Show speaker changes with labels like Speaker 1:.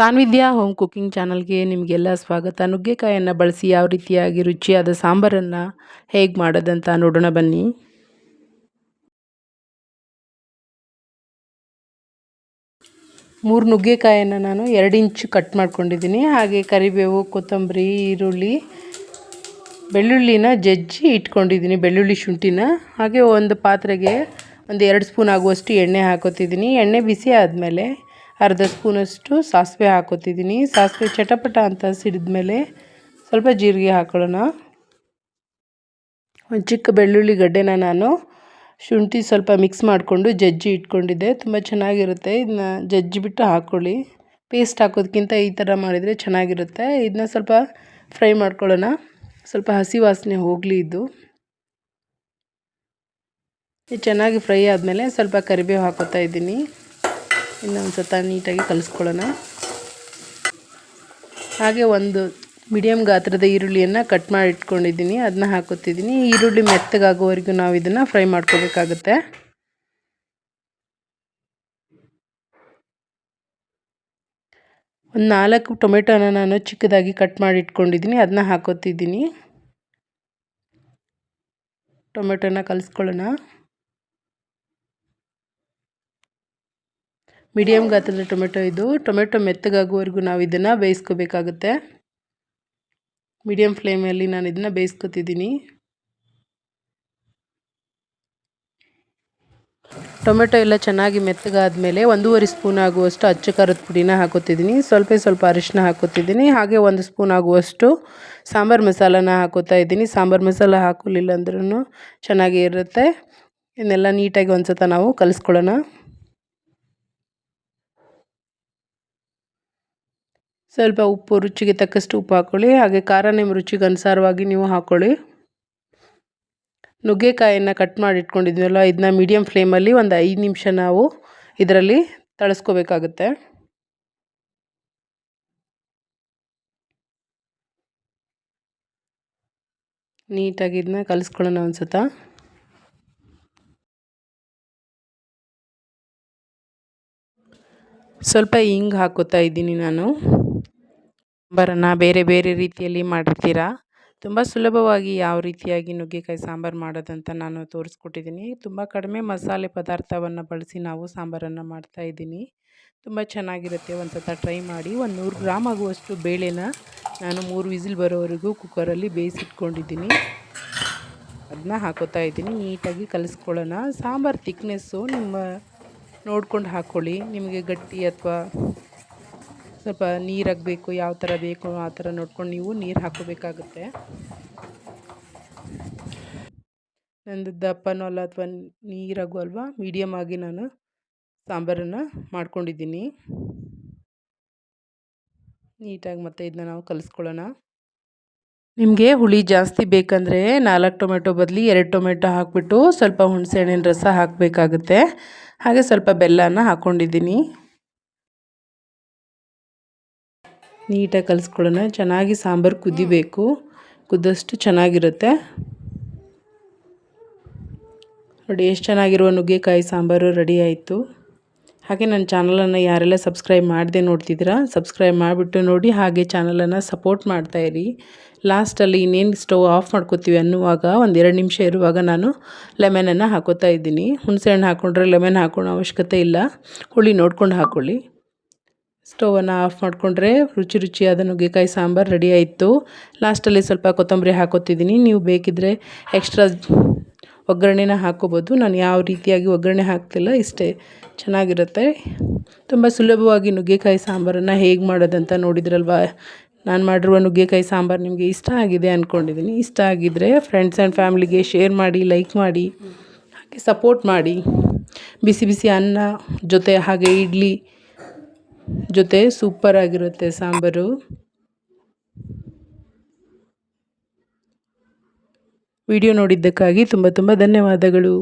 Speaker 1: ಸಾನ್ವಿಧ್ಯ home cooking ಚಾನಲ್ಗೆ ನಿಮಗೆಲ್ಲ ಸ್ವಾಗತ. ನುಗ್ಗೆಕಾಯನ್ನು ಬಳಸಿ ಯಾವ ರೀತಿಯಾಗಿ ರುಚಿಯಾದ ಸಾಂಬಾರನ್ನು ಹೇಗೆ ಮಾಡೋದಂತ ನೋಡೋಣ ಬನ್ನಿ. ಮೂರು ನುಗ್ಗೆಕಾಯನ್ನು ನಾನು ಎರಡು ಇಂಚು ಕಟ್ ಮಾಡ್ಕೊಂಡಿದ್ದೀನಿ. ಹಾಗೆ ಕರಿಬೇವು, ಕೊತ್ತಂಬರಿ, ಈರುಳ್ಳಿ, ಬೆಳ್ಳುಳ್ಳಿನ ಜಜ್ಜಿ ಇಟ್ಕೊಂಡಿದ್ದೀನಿ, ಬೆಳ್ಳುಳ್ಳಿ ಶುಂಠಿನ. ಹಾಗೆ ಒಂದು ಪಾತ್ರೆಗೆ ಒಂದು ಎರಡು ಸ್ಪೂನ್ ಆಗುವಷ್ಟು ಎಣ್ಣೆ ಹಾಕೋತಿದ್ದೀನಿ. ಎಣ್ಣೆ ಬಿಸಿ ಆದಮೇಲೆ ಅರ್ಧ ಸ್ಪೂನಷ್ಟು ಸಾಸಿವೆ ಹಾಕೋತಿದ್ದೀನಿ. ಸಾಸಿವೆ ಚಟಪಟ ಅಂತ ಸಿಡಿದ್ಮೇಲೆ ಸ್ವಲ್ಪ ಜೀರಿಗೆ ಹಾಕೊಳ್ಳೋಣ. ಒಂದು ಚಿಕ್ಕ ಬೆಳ್ಳುಳ್ಳಿ ಗಡ್ಡೆನ ನಾನು ಶುಂಠಿ ಸ್ವಲ್ಪ ಮಿಕ್ಸ್ ಮಾಡಿಕೊಂಡು ಜಜ್ಜಿ ಇಟ್ಕೊಂಡಿದ್ದೆ. ತುಂಬ ಚೆನ್ನಾಗಿರುತ್ತೆ. ಇದನ್ನ ಜಜ್ಜಿ ಬಿಟ್ಟು ಹಾಕ್ಕೊಳ್ಳಿ ಪೇಸ್ಟ್ ಹಾಕೋದಕ್ಕಿಂತ ಈ ಥರ ಮಾಡಿದರೆ ಚೆನ್ನಾಗಿರುತ್ತೆ. ಇದನ್ನ ಸ್ವಲ್ಪ ಫ್ರೈ ಮಾಡ್ಕೊಳ್ಳೋಣ. ಸ್ವಲ್ಪ ಹಸಿ ವಾಸನೆ ಹೋಗಲಿ ಇದು. ಚೆನ್ನಾಗಿ ಫ್ರೈ ಆದಮೇಲೆ ಸ್ವಲ್ಪ ಕರಿಬೇವು ಹಾಕೋತಾ ಇದ್ದೀನಿ. ಇನ್ನೊಂದು ಸತ ನೀಟಾಗಿ ಕಲಿಸ್ಕೊಳ್ಳೋಣ. ಹಾಗೆ ಒಂದು ಮೀಡಿಯಮ್ ಗಾತ್ರದ ಈರುಳ್ಳಿಯನ್ನು ಕಟ್ ಮಾಡಿ ಇಟ್ಕೊಂಡಿದ್ದೀನಿ. ಅದನ್ನ ಹಾಕೋತಿದ್ದೀನಿ ಈರುಳ್ಳಿ ಮೆತ್ತಗಾಗೋವರೆಗೂ ನಾವು ಇದನ್ನು ಫ್ರೈ ಮಾಡ್ಕೋಬೇಕಾಗುತ್ತೆ. ಒಂದು ನಾಲ್ಕು ಟೊಮೆಟೊನ ನಾನು ಚಿಕ್ಕದಾಗಿ ಕಟ್ ಮಾಡಿ ಇಟ್ಕೊಂಡಿದ್ದೀನಿ. ಅದನ್ನ ಹಾಕೋತಿದ್ದೀನಿ ಟೊಮೆಟೊನ ಕಲಿಸ್ಕೊಳ್ಳೋಣ. ಮೀಡಿಯಮ್ ಗಾತ್ರದ ಟೊಮೆಟೊ ಇದು. ಟೊಮೆಟೊ ಮೆತ್ತಗಾಗುವವರೆಗೂ ನಾವು ಇದನ್ನು ಬೇಯಿಸ್ಕೋಬೇಕಾಗುತ್ತೆ. ಮೀಡಿಯಮ್ ಫ್ಲೇಮಲ್ಲಿ ನಾನು ಇದನ್ನು ಬೇಯಿಸ್ಕೊತಿದ್ದೀನಿ. ಟೊಮೆಟೊ ಎಲ್ಲ ಚೆನ್ನಾಗಿ ಮೆತ್ತಗಾದ್ಮೇಲೆ ಒಂದೂವರೆ ಸ್ಪೂನ್ ಆಗುವಷ್ಟು ಅಚ್ಚ ಖಾರದ ಪುಡಿನ ಹಾಕೋತಿದ್ದೀನಿ. ಸ್ವಲ್ಪ ಸ್ವಲ್ಪ ಅರಿಶಿನ ಹಾಕೋತಿದ್ದೀನಿ. ಹಾಗೆ ಒಂದು ಸ್ಪೂನ್ ಆಗುವಷ್ಟು ಸಾಂಬಾರು ಮಸಾಲನ ಹಾಕೋತಾ ಇದ್ದೀನಿ. ಸಾಂಬಾರು ಮಸಾಲ ಹಾಕಲಿಲ್ಲ ಅಂದ್ರೂ ಚೆನ್ನಾಗಿ ಇರುತ್ತೆ. ಇದನ್ನೆಲ್ಲ ನೀಟಾಗಿ ಒಂದು ಸತ ನಾವು ಕಲಿಸ್ಕೊಳ್ಳೋಣ. ಸ್ವಲ್ಪ ಉಪ್ಪು, ರುಚಿಗೆ ತಕ್ಕಷ್ಟು ಉಪ್ಪು ಹಾಕ್ಕೊಳ್ಳಿ ಹಾಗೆ ಖಾರ ನಿಮ್ಮ ರುಚಿಗೆ ಅನುಸಾರವಾಗಿ ನೀವು ಹಾಕ್ಕೊಳ್ಳಿ ನುಗ್ಗೆಕಾಯಿಯನ್ನು ಕಟ್ ಮಾಡಿ ಇಟ್ಕೊಂಡಿದ್ವಲ್ಲ ಇದನ್ನ ಮೀಡಿಯಮ್ ಫ್ಲೇಮಲ್ಲಿ ಒಂದು ಐದು ನಿಮಿಷ ನಾವು ಇದರಲ್ಲಿ ತಳಸ್ಕೋಬೇಕಾಗುತ್ತೆ. ನೀಟಾಗಿ ಇದನ್ನ ಕಲಿಸ್ಕೊಳ್ಳೋಣ ಅನ್ಸುತ್ತ ಸ್ವಲ್ಪ ಹಿಂಗೆ ಹಾಕೋತಾ ಇದ್ದೀನಿ ನಾನು. ಸಾಂಬಾರನ್ನು ಬೇರೆ ಬೇರೆ ರೀತಿಯಲ್ಲಿ ಮಾಡಿರ್ತೀರಾ? ತುಂಬ ಸುಲಭವಾಗಿ ಯಾವ ರೀತಿಯಾಗಿ ನುಗ್ಗೆಕಾಯಿ ಸಾಂಬಾರು ಮಾಡೋದಂತ ನಾನು ತೋರಿಸ್ಕೊಟ್ಟಿದ್ದೀನಿ. ತುಂಬ ಕಡಿಮೆ ಮಸಾಲೆ ಪದಾರ್ಥವನ್ನು ಬಳಸಿ ನಾವು ಸಾಂಬಾರನ್ನು ಮಾಡ್ತಾಯಿದ್ದೀನಿ ತುಂಬ ಚೆನ್ನಾಗಿರುತ್ತೆ. ಒಂದು ಸತ ಟ್ರೈ ಮಾಡಿ. ಒಂದು ನೂರು ಗ್ರಾಮ್ ಆಗುವಷ್ಟು ಬೇಳೆನ ನಾನು ಮೂರು ವಿಸಿಲ್ ಬರೋವರೆಗೂ ಕುಕ್ಕರಲ್ಲಿ ಬೇಯಿಸಿಟ್ಕೊಂಡಿದ್ದೀನಿ. ಅದನ್ನ ಹಾಕೋತಾ ಇದ್ದೀನಿ. ನೀಟಾಗಿ ಕಲಿಸ್ಕೊಳ್ಳೋಣ. ಸಾಂಬಾರು ತಿಕ್ನೆಸ್ಸು ನಿಮ್ಮ ನೋಡ್ಕೊಂಡು ಹಾಕ್ಕೊಳ್ಳಿ ನಿಮಗೆ ಗಟ್ಟಿ ಅಥವಾ ಸ್ವಲ್ಪ ನೀರಾಗಬೇಕು, ಯಾವ ಥರ ಬೇಕು, ಆ ಥರ ನೋಡ್ಕೊಂಡು ನೀವು ನೀರು ಹಾಕೋಬೇಕಾಗುತ್ತೆ ನಂದು ದಪ್ಪನೋ ಅಲ್ಲ ಅಥವಾ ನೀರಾಗು ಅಲ್ವಾ ಮೀಡಿಯಮ್ ಆಗಿ ನಾನು ಸಾಂಬಾರನ್ನು ಮಾಡ್ಕೊಂಡಿದ್ದೀನಿ. ನೀಟಾಗಿ ಮತ್ತೆ ಇದನ್ನ ನಾವು ಕಲಿಸ್ಕೊಳ್ಳೋಣ. ನಿಮಗೆ ಹುಳಿ ಜಾಸ್ತಿ ಬೇಕಂದರೆ ನಾಲ್ಕು ಟೊಮೆಟೊ ಬದಲಿ ಎರಡು ಟೊಮೆಟೊ ಹಾಕಿಬಿಟ್ಟು ಸ್ವಲ್ಪ ಹುಣಸೆಹಣ್ಣಿನ ರಸ ಹಾಕಬೇಕಾಗುತ್ತೆ. ಹಾಗೆ ಸ್ವಲ್ಪ ಬೆಲ್ಲನ ಹಾಕ್ಕೊಂಡಿದ್ದೀನಿ ನೀಟಾಗಿ ಕಲಿಸ್ಕೊಳ್ಳೋಣ. ಚೆನ್ನಾಗಿ ಸಾಂಬಾರು ಕುದಿಬೇಕು. ಕುದ್ದಷ್ಟು ಚೆನ್ನಾಗಿರುತ್ತೆ. ನೋಡಿ, ಎಷ್ಟು ಚೆನ್ನಾಗಿರುವ ನುಗ್ಗೆಕಾಯಿ ಸಾಂಬಾರು ರೆಡಿ ಆಯಿತು. ಹಾಗೆ ನನ್ನ ಚಾನಲನ್ನು ಯಾರೆಲ್ಲ ಸಬ್ಸ್ಕ್ರೈಬ್ ಮಾಡದೆ ನೋಡ್ತಿದ್ದೀರಾ, ಸಬ್ಸ್ಕ್ರೈಬ್ ಮಾಡಿಬಿಟ್ಟು ನೋಡಿ. ಹಾಗೆ ಚಾನಲನ್ನು ಸಪೋರ್ಟ್ ಮಾಡ್ತಾಯಿರಿ ಲಾಸ್ಟಲ್ಲಿ ಇನ್ನೇನು ಸ್ಟವ್ ಆಫ್ ಮಾಡ್ಕೋತೀವಿ ಅನ್ನುವಾಗ ಒಂದು ಎರಡು ನಿಮಿಷ ಇರುವಾಗ ನಾನು ಲೆಮನನ್ನು ಹಾಕೋತಾ ಇದ್ದೀನಿ. ಹುಣಸೆ ಹಣ್ಣು ಹಾಕ್ಕೊಂಡ್ರೆ ಲೆಮನ್ ಹಾಕೊಳ್ಳೋ ಅವಶ್ಯಕತೆ ಇಲ್ಲ. ಹುಳಿ ನೋಡ್ಕೊಂಡು ಹಾಕ್ಕೊಳ್ಳಿ ಸ್ಟವನ್ನು ಆಫ್ ಮಾಡಿಕೊಂಡ್ರೆ ರುಚಿ ರುಚಿಯಾದ ನುಗ್ಗೆಕಾಯಿ ಸಾಂಬಾರು ರೆಡಿ ಆಯಿತು. ಲಾಸ್ಟಲ್ಲಿ ಸ್ವಲ್ಪ ಕೊತ್ತಂಬರಿ ಹಾಕೋತಿದ್ದೀನಿ. ನೀವು ಬೇಕಿದ್ದರೆ ಎಕ್ಸ್ಟ್ರಾ ಒಗ್ಗರಣೆನ ಹಾಕೋಬೋದು. ನಾನು ಯಾವ ರೀತಿಯಾಗಿ ಒಗ್ಗರಣೆ ಹಾಕ್ತಿಲ್ಲ, ಇಷ್ಟೇ ಚೆನ್ನಾಗಿರುತ್ತೆ. ತುಂಬ ಸುಲಭವಾಗಿ ನುಗ್ಗೆಕಾಯಿ ಸಾಂಬಾರನ್ನು ಹೇಗೆ ಮಾಡೋದಂತ ನೋಡಿದ್ರಲ್ವ? ನಾನು ಮಾಡಿರುವ ನುಗ್ಗೆಕಾಯಿ ಸಾಂಬಾರು ನಿಮಗೆ ಇಷ್ಟ ಆಗಿದೆ ಅಂದ್ಕೊಂಡಿದ್ದೀನಿ ಇಷ್ಟ ಆಗಿದ್ದರೆ ಫ್ರೆಂಡ್ಸ್ ಆ್ಯಂಡ್ ಫ್ಯಾಮ್ಲಿಗೆ ಶೇರ್ ಮಾಡಿ ಲೈಕ್ ಮಾಡಿ, ಹಾಗೆ ಸಪೋರ್ಟ್ ಮಾಡಿ. ಬಿಸಿ ಬಿಸಿ ಅನ್ನ ಜೊತೆ ಹಾಗೆ ಇಡ್ಲಿ ಜೊತೆ ಸೂಪರಾಗಿರುತ್ತೆ ಸಾಂಬಾರು. ವಿಡಿಯೋ ನೋಡಿದ್ದಕ್ಕಾಗಿ ತುಂಬ ತುಂಬ ಧನ್ಯವಾದಗಳು.